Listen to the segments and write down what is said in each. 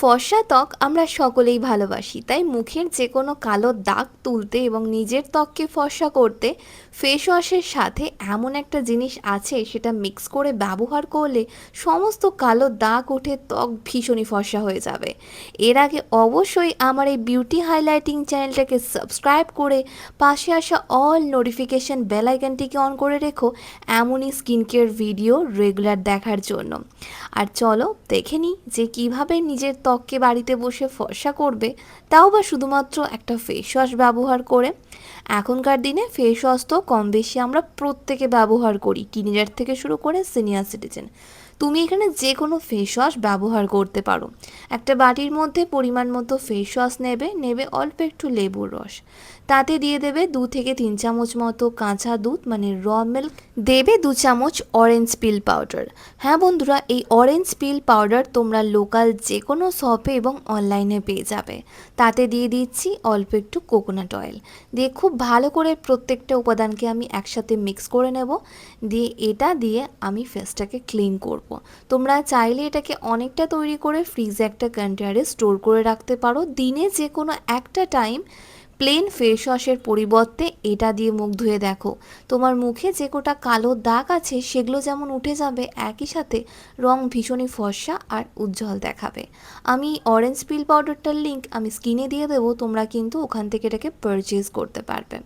ফর্সা ত্বক আমরা সকলেই ভালোবাসি, তাই মুখের যে কোনো কালো দাগ তুলতে এবং নিজের ত্বককে ফর্সা করতে ফেস ওয়াশের সাথে এমন একটা জিনিস আছে সেটা মিক্স করে ব্যবহার করলে সমস্ত কালো দাগ উঠে ত্বক ভীষণই ফর্সা হয়ে যাবে। এর আগে অবশ্যই আমার এই বিউটি হাইলাইটিং চ্যানেলটাকে সাবস্ক্রাইব করে পাশে আসা অল নোটিফিকেশন বেল আইকনটিকে অন করে রেখো এমনই স্কিন কেয়ার ভিডিও রেগুলার দেখার জন্য। আর চলো দেখে নিই যে কীভাবে নিজের ত্বককে বাড়িতে বসে ফর্সা করবে, তাও বা শুধুমাত্র একটা ফেস ওয়াশ ব্যবহার করে। এখনকার দিনে ফেস ওয়াশ তো কম বেশি আমরা প্রত্যেকে ব্যবহার করি টিনেজার থেকে শুরু করে সিনিয়র সিটিজেন তুমি এখানে যে কোনো ফেস ওয়াশ ব্যবহার করতে পারো। একটা বাটির মধ্যে পরিমাণ মতো ফেস ওয়াশ নেবে নেবে অল্প একটু লেবুর রস। তাতে দিয়ে দেবে দু থেকে তিন চামচ মতো কাঁচা দুধ মানে র মিল্ক দেবে দু চামচ অরেঞ্জ পিল পাউডার হ্যাঁ বন্ধুরা, এই অরেঞ্জ পিল পাউডার তোমরা লোকাল যে কোনো শপে এবং অনলাইনে পেয়ে যাবে। তাতে দিয়ে দিচ্ছি অল্প একটু কোকোনাট অয়েল দিয়ে খুব ভালো করে প্রত্যেকটা উপাদানকে আমি একসাথে মিক্স করে নেব। দিয়ে এটা দিয়ে আমি ফেসটাকে ক্লিন করব। তোমরা চাইলে এটাকে অনেকটা তৈরি করে ফ্রিজে একটা কন্টেনারে স্টোর করে রাখতে পারো। দিনে যে কোনো একটা টাইম প্লেন ফেস ওয়াশের পরিবর্তে এটা দিয়ে মুখ ধুয়ে দেখো। তোমার মুখে যে কোটা কালো দাগ আছে, সেগুলো যেমন উঠে যাবে, একই সাথে রং ভীষণই ফর্সা আর উজ্জ্বল দেখাবে। আমি অরেঞ্জ পিল পাউডারটার লিঙ্ক আমি স্কিনে দিয়ে দেবো, তোমরা কিন্তু ওখান থেকে এটাকে পারচেজ করতে পারবে।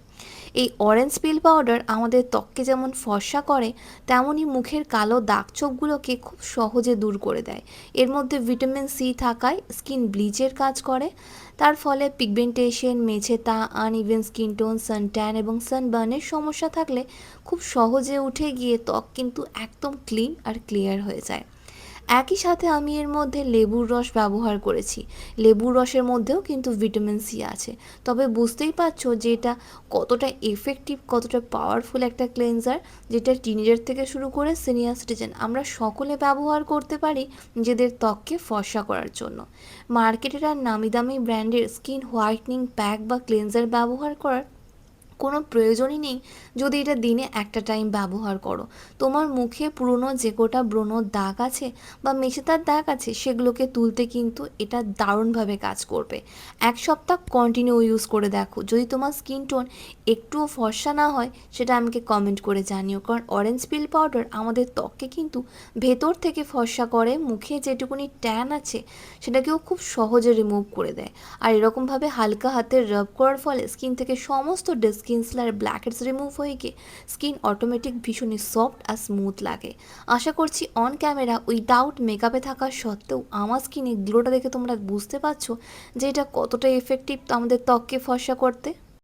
এই অরেঞ্জ পিল পাউডার আমাদের ত্বককে যেমন ফর্সা করে, তেমনই মুখের কালো দাগ ছোপগুলোকে খুব সহজে দূর করে দেয়। এর মধ্যে ভিটামিন সি থাকায় স্কিন ব্লিচের কাজ করে। তার ফলে পিগমেন্টেশন মেঝেতা আনইভেন স্কিন টোন সানট্যান এবং সানবার্নের সমস্যা থাকলে খুব সহজে উঠে গিয়ে ত্বক কিন্তু একদম ক্লিন আর ক্লিয়ার হয়ে যায়। একই সাথে আমি এর মধ্যে লেবুর রস ব্যবহার করেছি। লেবুর রসের মধ্যেও কিন্তু ভিটামিন সি আছে। তবে বুঝতেই পারছ যে এটা কতটা এফেক্টিভ কতটা পাওয়ারফুল একটা ক্লেন্সার যেটা টিনেজার থেকে শুরু করে সিনিয়র সিটিজেন আমরা সকলে ব্যবহার করতে পারি নিজেদের ত্বককে ফর্সা করার জন্য। মার্কেটের আর নামি দামি ব্র্যান্ডের স্কিন হোয়াইটনিং প্যাক বা ক্লেন্সার ব্যবহার করার কোনো প্রয়োজনই নেই। যদি এটা দিনে একটা টাইম ব্যবহার করো। তোমার মুখে পুরনো যে কোটা ব্রণর দাগ আছে বা মেছেতার দাগ আছে, সেগুলোকে তুলতে কিন্তু এটা দারুণভাবে কাজ করবে। এক সপ্তাহ কন্টিনিউ ইউজ করে দেখো। যদি তোমার স্কিন টোন একটুও ফর্সা না হয়, সেটা আমাকে কমেন্ট করে জানিও। কারণ অরেঞ্জ পিল পাউডার আমাদের ত্বককে কিন্তু ভেতর থেকে ফর্সা করে, মুখে যেটুকুনি ট্যান আছে, সেটাকেও খুব সহজে রিমুভ করে দেয়। আর এরকমভাবে হালকা হাতে রাব করার ফলে স্কিন থেকে সমস্ত ডেড স্কিন স্লার ব্ল্যাকেটস রিমুভ হয়ে গিয়ে স্কিন অটোমেটিক ভীষণই সফট আর স্মুথ লাগে। আশা করছি অন ক্যামেরা উইদাউট মেকআপে থাকা সত্ত্বেও আমার স্কিনে গ্লোটা দেখে তোমরা বুঝতে পারছ যে এটা কতটা এফেক্টিভ আমাদের ত্বককে ফর্সা করতে।